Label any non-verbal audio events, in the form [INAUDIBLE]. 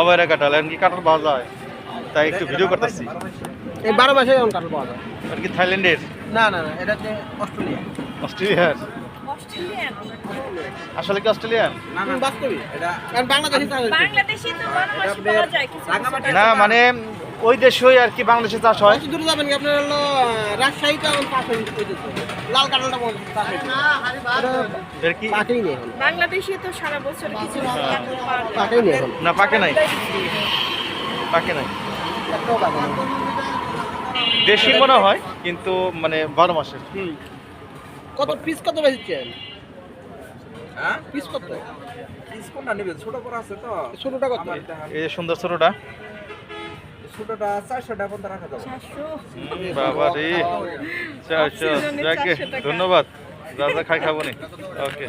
অবৈরা কাঁঠাল কি কাঁঠাল পাওয়া যায়। তাই একটু ভিডিও করতেছি। এই বারো মাসে এমন কাঁঠাল পাওয়া যায়। আর কি থাইল্যান্ডের? না না না এটা অস্ট্রেলিয়া অস্ট্রেলিয়ার। আসলে কি অস্ট্রেলিয়ান? না মানে ওই দেশই আর কি বাংলাদেশে চাষ হয়। কত দূরে যাবেন কি আপনার হলো রাজশাহীতে এখন চাষ হয়েছে লাল কাঁঠালটা মনে চাষ হয়েছে এটা এর কি? পাকেই নেই এখন। বাংলাদেশে তো সারা বছর কিছু। পাকেই নেই এখন না। পাকে নাই। পাকে নাই। দেশি মনে হয় কিন্তু মানে বারো মাসের। কত পিস কত বেচছেন? হ্যাঁ? পিস কত? পিস কোনটা নেবেন ছোট বড় আছে তো। ছোটটা কত? এই সুন্দর ছোটটা। ছোটটা চারশো টাকা পর্যন্ত রাখা যাবে। চারশো? বাবা রে [LAUGHS] চারশো। অক্সিজেনে যাকে 400 টাকা। ধন্যবাদ। দাদা খাই খাব নি। ওকে